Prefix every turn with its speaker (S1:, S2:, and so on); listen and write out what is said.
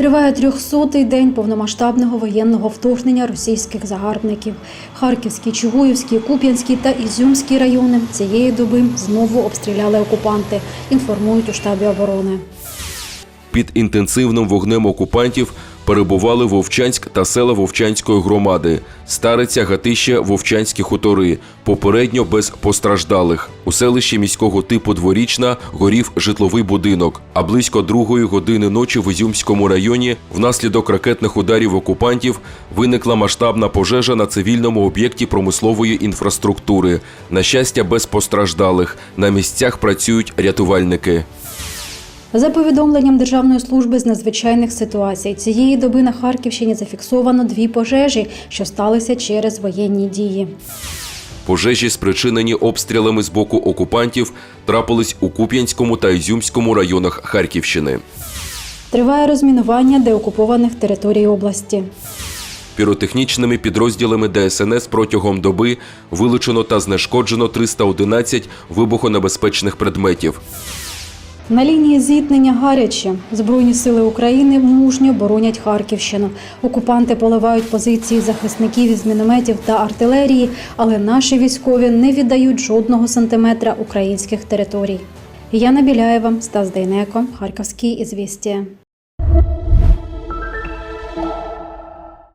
S1: Триває трьохсотий день повномасштабного воєнного вторгнення російських загарбників. Харківський, Чугуївський, Куп'янський та Ізюмський райони цієї доби знову обстріляли окупанти. Інформують у штабі оборони.
S2: Під інтенсивним вогнем окупантів перебували Вовчанськ та села Вовчанської громади, Стариця, Гатище, Вовчанські хутори, попередньо без постраждалих. У селищі міського типу Дворічна горів житловий будинок. А близько другої години ночі в Ізюмському районі внаслідок ракетних ударів окупантів виникла масштабна пожежа на цивільному об'єкті промислової інфраструктури. На щастя, без постраждалих. На місцях працюють рятувальники.
S1: За повідомленням Державної служби з надзвичайних ситуацій, цієї доби на Харківщині зафіксовано дві пожежі, що сталися через воєнні дії.
S2: Пожежі, спричинені обстрілами з боку окупантів, трапились у Куп'янському та Ізюмському районах Харківщини.
S1: Триває розмінування деокупованих територій області.
S2: Піротехнічними підрозділами ДСНС протягом доби вилучено та знешкоджено 311 вибухонебезпечних предметів.
S1: На лінії зіткнення гаряче. Збройні сили України мужньо боронять Харківщину. Окупанти поливають позиції захисників із мінометів та артилерії, але наші військові не віддають жодного сантиметра українських територій. Яна Біляєва, Стас Дейнеко, Харківські ізвістія.